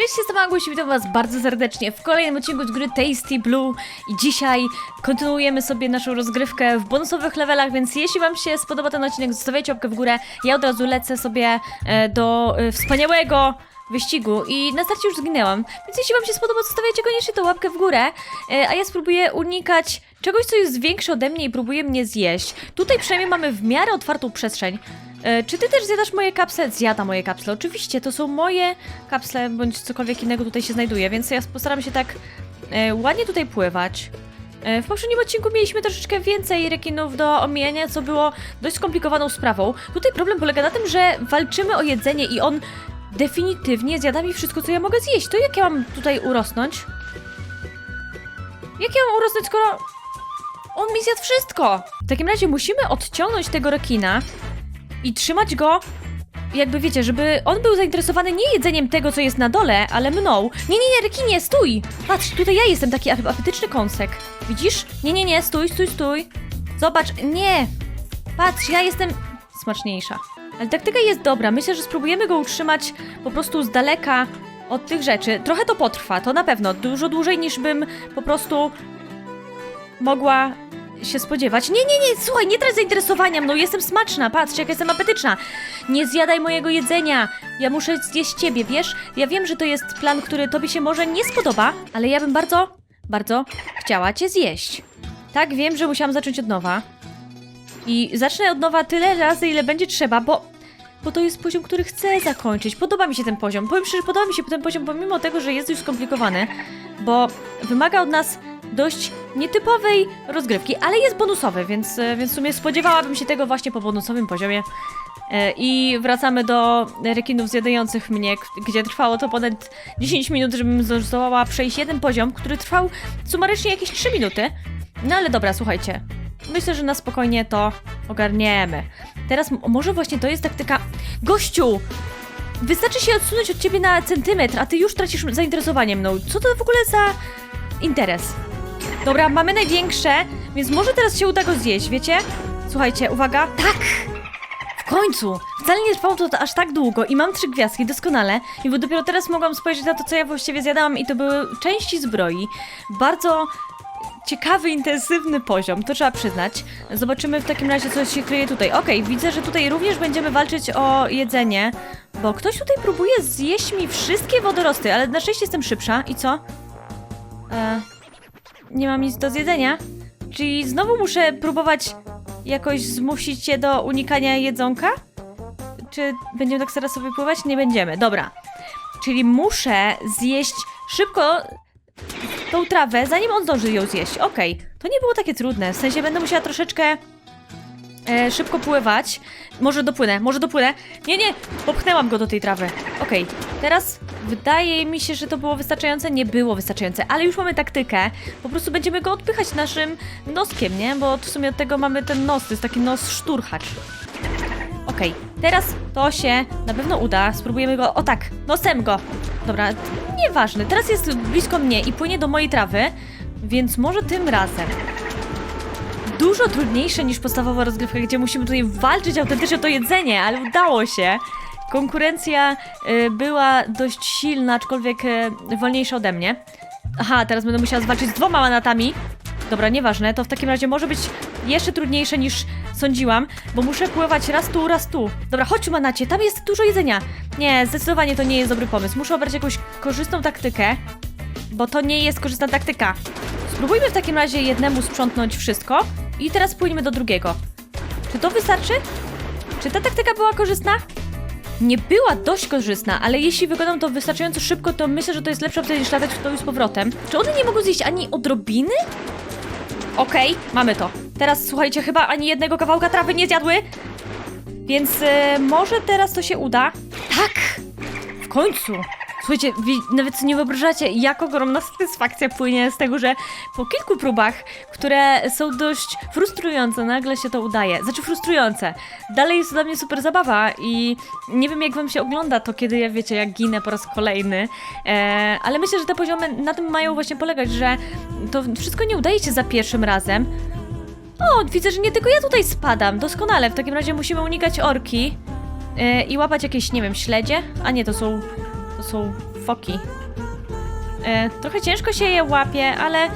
Cześć, jestem Anguś i witam was bardzo serdecznie w kolejnym odcinku z gry Tasty Blue i dzisiaj kontynuujemy sobie naszą rozgrywkę w bonusowych levelach, więc jeśli wam się spodoba ten odcinek, zostawiajcie łapkę w górę. Ja od razu lecę sobie e, do e, wspaniałego wyścigu i na starcie już zginęłam, więc jeśli wam się spodoba, zostawiajcie koniecznie tą łapkę w górę, e, a ja spróbuję unikać czegoś, co jest większe ode mnie i próbuje mnie zjeść. Tutaj przynajmniej mamy w miarę otwartą przestrzeń. E, Czy ty też zjadasz moje kapsle? Zjada moje kapsle. Oczywiście, to są moje kapsle, bądź cokolwiek innego tutaj się znajduje, więc ja postaram się tak e, ładnie tutaj pływać. E, w poprzednim odcinku mieliśmy troszeczkę więcej rekinów do omijania, co było dość skomplikowaną sprawą. Tutaj problem polega na tym, że walczymy o jedzenie i on definitywnie zjada mi wszystko, co ja mogę zjeść. To jak ja mam tutaj urosnąć? Jak ja mam urosnąć, skoro on mi zjadł wszystko? W takim razie musimy odciągnąć tego rekina i trzymać go, jakby wiecie, żeby on był zainteresowany nie jedzeniem tego, co jest na dole, ale mną. Nie, nie, nie, rekinie, stój! Patrz, tutaj ja jestem taki ap- apetyczny kąsek. Widzisz? Nie, nie, nie, stój, stój, stój. Zobacz, nie! Patrz, ja jestem smaczniejsza. Ale taktyka jest dobra. Myślę, że spróbujemy go utrzymać po prostu z daleka od tych rzeczy. Trochę to potrwa, to na pewno. Dużo dłużej niż bym po prostu mogła się spodziewać. Nie, nie, nie, słuchaj, nie trać zainteresowania mną, jestem smaczna, patrz, jak jestem apetyczna. Nie zjadaj mojego jedzenia, ja muszę zjeść ciebie, wiesz? Ja wiem, że to jest plan, który tobie się może nie spodoba, ale ja bym bardzo, bardzo chciała cię zjeść. Tak, wiem, że musiałam zacząć od nowa. I zacznę od nowa tyle razy, ile będzie trzeba, bo, bo to jest poziom, który chcę zakończyć. Podoba mi się ten poziom. Powiem szczerze, podoba mi się ten poziom, pomimo tego, że jest już skomplikowany, bo wymaga od nas dość nietypowej rozgrywki, ale jest bonusowy, więc, e, więc w sumie spodziewałabym się tego właśnie po bonusowym poziomie. E, I wracamy do rekinów zjadających mnie, gdzie trwało to ponad 10 minut, żebym zdołała przejść jeden poziom, który trwał sumarycznie jakieś 3 minuty. No ale dobra, słuchajcie. Myślę, że na spokojnie to ogarniemy. Teraz może właśnie to jest taktyka. Gościu! Wystarczy się odsunąć od ciebie na centymetr, a ty już tracisz zainteresowanie mną. Co to w ogóle za interes? Dobra, mamy największe, więc może teraz się uda go zjeść, wiecie? Słuchajcie, uwaga. Tak! W końcu! Wcale nie trwało to aż tak długo i mam trzy gwiazdki, doskonale. I bo dopiero teraz mogłam spojrzeć na to, co ja właściwie zjadałam i to były części zbroi. Bardzo ciekawy, intensywny poziom, to trzeba przyznać. Zobaczymy w takim razie, co się kryje tutaj. Okej, widzę, że tutaj również będziemy walczyć o jedzenie, bo ktoś tutaj próbuje zjeść mi wszystkie wodorosty, ale na szczęście jestem szybsza. I co? E, nie mam nic do zjedzenia? Czyli znowu muszę próbować jakoś zmusić cię do unikania jedzonka? Czy będziemy tak teraz sobie pływać? Nie będziemy, dobra. Czyli muszę zjeść szybko tą trawę, zanim on zdąży ją zjeść. Okej, to nie było takie trudne. W sensie będę musiała troszeczkę e, szybko pływać. Może dopłynę, może dopłynę. Nie, nie, popchnęłam go do tej trawy. Okej, teraz wydaje mi się, że to było wystarczające. Nie było wystarczające, ale już mamy taktykę. Po prostu będziemy go odpychać naszym noskiem, nie? Bo w sumie od tego mamy ten nos, to jest taki nos szturchacz. Okej, teraz to się na pewno uda. Spróbujemy go. O tak, nosem go. Dobra, nieważne. Teraz jest blisko mnie i płynie do mojej trawy, więc może tym razem. Dużo trudniejsze niż podstawowa rozgrywka, gdzie musimy tutaj walczyć autentycznie o to jedzenie, ale udało się. Konkurencja y, była dość silna, aczkolwiek y, wolniejsza ode mnie. Aha, teraz będę musiała zwalczyć z dwoma manatami. Dobra, nieważne, to w takim razie może być jeszcze trudniejsze niż sądziłam, bo muszę pływać raz tu, raz tu. Dobra, chodź manacie, tam jest dużo jedzenia. Nie, zdecydowanie to nie jest dobry pomysł. Muszę obrać jakąś korzystną taktykę, bo to nie jest korzystna taktyka. Spróbujmy w takim razie jednemu sprzątnąć wszystko i teraz płyniemy do drugiego. Czy to wystarczy? Czy ta taktyka była korzystna? Nie była dość korzystna, ale jeśli wykonam to wystarczająco szybko, to myślę, że to jest lepsza opcja niż latać w to z powrotem. Czy one nie mogą zjeść ani odrobiny? Okej, mamy to. Teraz słuchajcie, chyba ani jednego kawałka trawy nie zjadły. Więc e, może teraz to się uda. Tak! W końcu! Słuchajcie, nawet sobie nie wyobrażacie, jak ogromna satysfakcja płynie z tego, że po kilku próbach, które są dość frustrujące, nagle się to udaje. Znaczy frustrujące. Dalej jest to dla mnie super zabawa i nie wiem, jak wam się ogląda to, kiedy ja, wiecie, jak ginę po raz kolejny. E, ale myślę, że te poziomy na tym mają właśnie polegać, że to wszystko nie udaje się za pierwszym razem. O, widzę, że nie tylko ja tutaj spadam. Doskonale. W takim razie musimy unikać orki e, i łapać jakieś, nie wiem, śledzie? A nie, to są, to są foki. E, trochę ciężko się je łapie, ale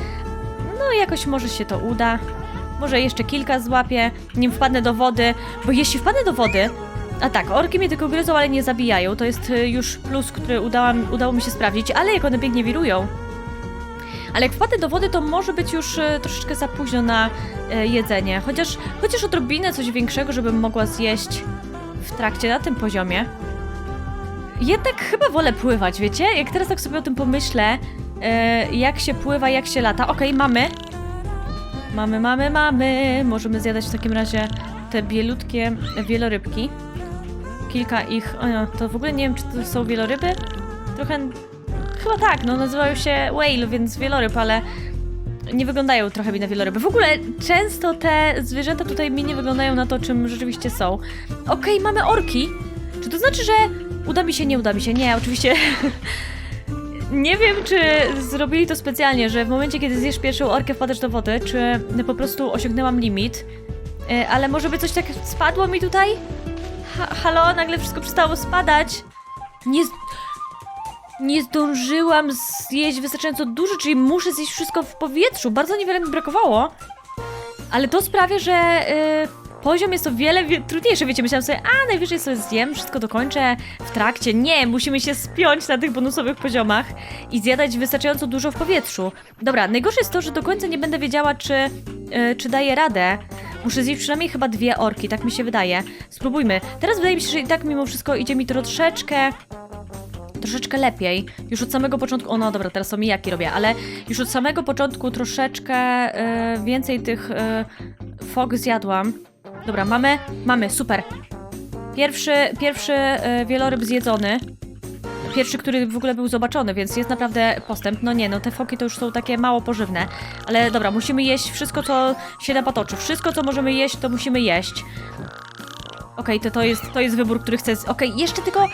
no jakoś może się to uda. Może jeszcze kilka złapię, nim wpadnę do wody, bo jeśli wpadnę do wody, a tak, orki mnie tylko gryzą, ale nie zabijają, to jest y, już plus, który udałam, udało mi się sprawdzić, ale jak one pięknie wirują. Ale jak wpadnę do wody, to może być już y, troszeczkę za późno na y, jedzenie, chociaż, chociaż odrobinę coś większego, żebym mogła zjeść w trakcie, na tym poziomie. Jednak chyba wolę pływać, wiecie? Jak teraz tak sobie o tym pomyślę, e, jak się pływa, jak się lata. Okej, mamy. Mamy, mamy, mamy. Możemy zjadać w takim razie te bielutkie wielorybki. Kilka ich. O, no, to w ogóle nie wiem, czy to są wieloryby? Trochę. Chyba tak, no nazywają się whale, więc wieloryb, ale nie wyglądają trochę mi na wieloryby. W ogóle często te zwierzęta tutaj mi nie wyglądają na to, czym rzeczywiście są. Okej, mamy orki. Czy to znaczy, że uda mi się, nie uda mi się? Nie, oczywiście. nie wiem, czy zrobili to specjalnie, że w momencie, kiedy zjesz pierwszą orkę, wpadasz do wody, czy po prostu osiągnęłam limit. E, Ale może by coś tak spadło mi tutaj? Ha halo, nagle wszystko przestało spadać. Nie, nie zdążyłam zjeść wystarczająco dużo, czyli muszę zjeść wszystko w powietrzu. Bardzo niewiele mi brakowało. Ale to sprawia, że y, poziom jest o wiele wie trudniejszy. Wiecie, myślałam sobie, a najwyżej sobie zjem, wszystko dokończę w trakcie. Nie, musimy się spiąć na tych bonusowych poziomach i zjadać wystarczająco dużo w powietrzu. Dobra, najgorsze jest to, że do końca nie będę wiedziała, czy, y, czy daję radę. Muszę zjeść przynajmniej chyba dwie orki, tak mi się wydaje. Spróbujmy. Teraz wydaje mi się, że i tak mimo wszystko idzie mi troszeczkę troszeczkę lepiej. Już od samego początku, o no dobra, teraz to mijaki robię, ale już od samego początku troszeczkę e, więcej tych e, fog zjadłam. Dobra, mamy, mamy, super. Pierwszy, pierwszy e, wieloryb zjedzony. Pierwszy, który w ogóle był zobaczony, więc jest naprawdę postęp. No nie, no te foki to już są takie mało pożywne. Ale dobra, musimy jeść wszystko, co się da patoczy. Wszystko, co możemy jeść, to musimy jeść. Okej, to, to, jest, to jest wybór, który chcę... Okej, jeszcze tylko...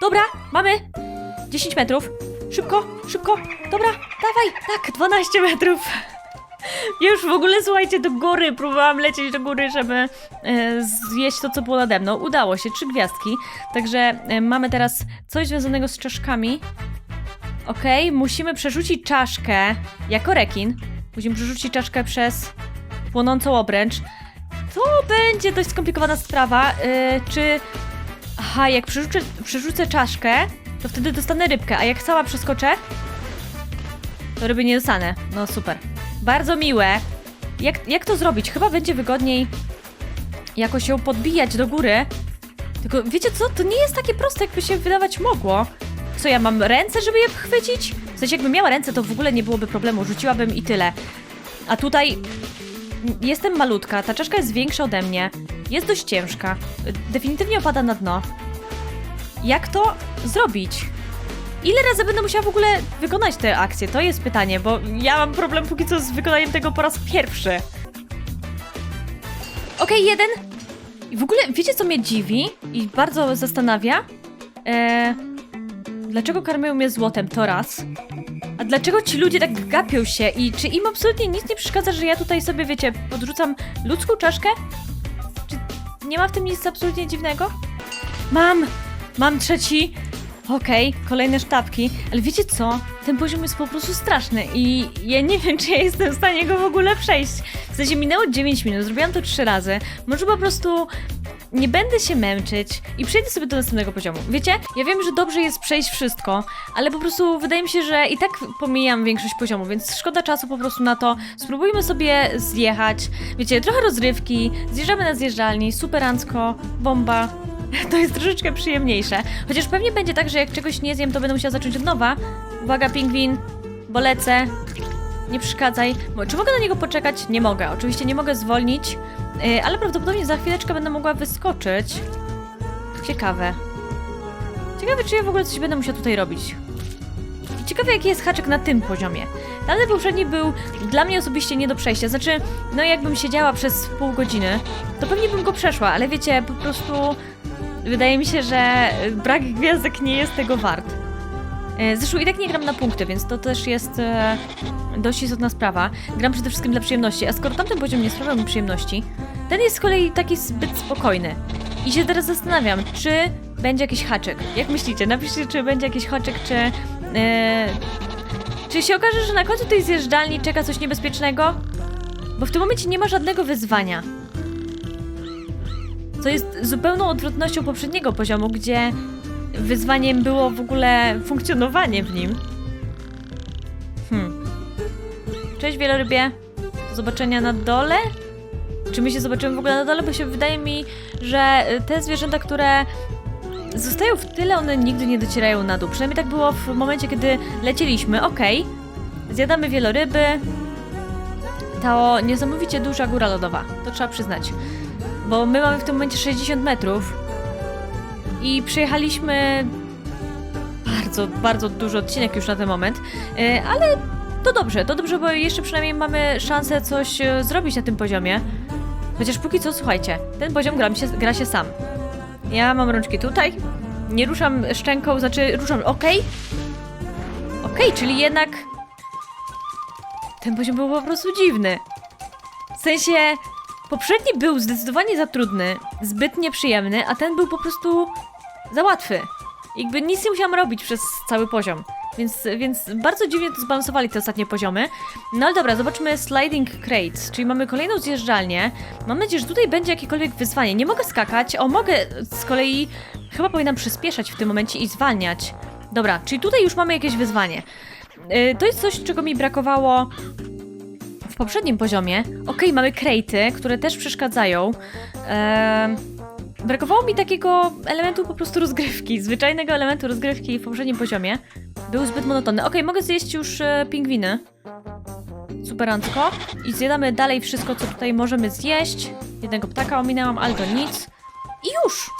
Dobra, mamy 10 metrów. Szybko, szybko. Dobra, dawaj. Tak, 12 metrów. Już w ogóle, słuchajcie, do góry. Próbowałam lecieć do góry, żeby e, zjeść to, co było nade mną. Udało się, trzy gwiazdki. Także e, mamy teraz coś związanego z czaszkami. Okej, musimy przerzucić czaszkę jako rekin. Musimy przerzucić czaszkę przez płonącą obręcz. To będzie dość skomplikowana sprawa. E, czy... Aha, jak przerzucę, przerzucę czaszkę, to wtedy dostanę rybkę, a jak cała przeskoczę, to ryby nie dostanę. No super. Bardzo miłe. Jak, jak to zrobić? Chyba będzie wygodniej jakoś ją podbijać do góry. Tylko wiecie co? To nie jest takie proste, jakby się wydawać mogło. Co, ja mam ręce, żeby je chwycić? W sensie, jakbym miała ręce, to w ogóle nie byłoby problemu. Rzuciłabym i tyle. A tutaj jestem malutka, ta czaszka jest większa ode mnie. Jest dość ciężka. Definitywnie opada na dno. Jak to zrobić? Ile razy będę musiała w ogóle wykonać tę akcję? To jest pytanie, bo ja mam problem póki co z wykonaniem tego po raz pierwszy. Okej, jeden. I w ogóle wiecie co mnie dziwi i bardzo zastanawia? Eee, dlaczego karmią mnie złotem? To raz. A dlaczego ci ludzie tak gapią się i czy im absolutnie nic nie przeszkadza, że ja tutaj sobie, wiecie, podrzucam ludzką czaszkę? Czy nie ma w tym nic absolutnie dziwnego? Mam! Mam trzeci! Okej, kolejne sztabki, ale wiecie co? Ten poziom jest po prostu straszny i ja nie wiem, czy ja jestem w stanie go w ogóle przejść. W sensie minęło 9 minut, zrobiłam to 3 razy. Może po prostu nie będę się męczyć i przejdę sobie do następnego poziomu. Wiecie, ja wiem, że dobrze jest przejść wszystko, ale po prostu wydaje mi się, że i tak pomijam większość poziomu, więc szkoda czasu po prostu na to. Spróbujmy sobie zjechać. Wiecie, trochę rozrywki, zjeżdżamy na zjeżdżalni, superancko, bomba. To jest troszeczkę przyjemniejsze. Chociaż pewnie będzie tak, że jak czegoś nie zjem, to będę musiała zacząć od nowa. Uwaga, pingwin, bo lecę. Nie przeszkadzaj. Czy mogę na niego poczekać? Nie mogę. Oczywiście nie mogę zwolnić, yy, ale prawdopodobnie za chwileczkę będę mogła wyskoczyć. Ciekawe. Ciekawe, czy ja w ogóle coś będę musiała tutaj robić. Ciekawe, jaki jest haczyk na tym poziomie. Tamten poprzedni był dla mnie osobiście nie do przejścia. Znaczy, no jakbym siedziała przez pół godziny, to pewnie bym go przeszła, ale wiecie, po prostu wydaje mi się, że brak gwiazdek nie jest tego wart. E, Zresztą i tak nie gram na punkty, więc to też jest e, dość istotna sprawa. Gram przede wszystkim dla przyjemności, a skoro tamten poziom nie sprawiał mi przyjemności, ten jest z kolei taki zbyt spokojny. I się teraz zastanawiam, czy będzie jakiś haczyk. Jak myślicie? Napiszcie, czy będzie jakiś haczyk, czy E, czy się okaże, że na końcu tej zjeżdżalni czeka coś niebezpiecznego? Bo w tym momencie nie ma żadnego wyzwania. Co jest zupełną odwrotnością poprzedniego poziomu, gdzie wyzwaniem było w ogóle funkcjonowanie w nim. Hmm. Cześć wielorybie. Do zobaczenia na dole? Czy my się zobaczymy w ogóle na dole? Bo się wydaje mi, że y, te zwierzęta, które zostają w tyle, one nigdy nie docierają na dół. Przynajmniej tak było w momencie, kiedy lecieliśmy. Okej. Zjadamy wieloryby. To niesamowicie duża góra lodowa. To trzeba przyznać. Bo my mamy w tym momencie 60 metrów. I przejechaliśmy bardzo, bardzo duży odcinek już na ten moment. Y, Ale to dobrze, to dobrze, bo jeszcze przynajmniej mamy szansę coś e, zrobić na tym poziomie. Chociaż póki co, słuchajcie, ten poziom gra, się, gra się sam. Ja mam rączki tutaj, nie ruszam szczęką, znaczy ruszam, okej. Okej, czyli jednak ten poziom był po prostu dziwny. W sensie, poprzedni był zdecydowanie za trudny, zbyt nieprzyjemny, a ten był po prostu za łatwy. Jakby nic nie musiałam robić przez cały poziom. Więc, więc bardzo dziwnie to zbalansowali te ostatnie poziomy. No ale dobra, zobaczmy Sliding Crates, czyli mamy kolejną zjeżdżalnię. Mam nadzieję, że tutaj będzie jakiekolwiek wyzwanie. Nie mogę skakać, o mogę z kolei, chyba powinnam przyspieszać w tym momencie i zwalniać. Dobra, czyli tutaj już mamy jakieś wyzwanie. Yy, to jest coś, czego mi brakowało w poprzednim poziomie. Okej, mamy krejty, które też przeszkadzają. Ehm, brakowało mi takiego elementu po prostu rozgrywki, zwyczajnego elementu rozgrywki w poprzednim poziomie. Był zbyt monotonny. Okej, mogę zjeść już e, pingwiny. Superancko. I zjadamy dalej wszystko, co tutaj możemy zjeść. Jednego ptaka ominęłam, ale to nic. I już!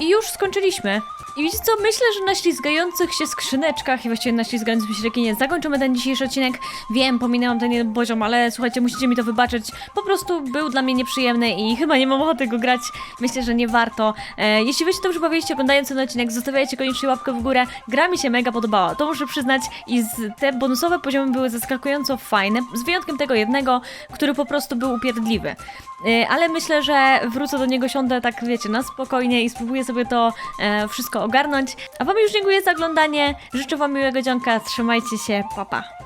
I już skończyliśmy. I wiecie co, myślę, że na ślizgających się skrzyneczkach i właściwie na ślizgającym się rekinie zakończymy ten dzisiejszy odcinek. Wiem, pominęłam ten jeden poziom, ale słuchajcie, musicie mi to wybaczyć. Po prostu był dla mnie nieprzyjemny i chyba nie mam ochoty go grać. Myślę, że nie warto. E, jeśli wy się dobrze bawiliście oglądając ten odcinek, zostawiajcie koniecznie łapkę w górę. Gra mi się mega podobała, to muszę przyznać. I te bonusowe poziomy były zaskakująco fajne, z wyjątkiem tego jednego, który po prostu był upierdliwy. E, ale myślę, że wrócę do niego, siądę tak, wiecie, na spokojnie i spróbuję sobie to e, wszystko ogarnąć. A wam już dziękuję za oglądanie, życzę wam miłego dzionka, trzymajcie się, papa. Pa.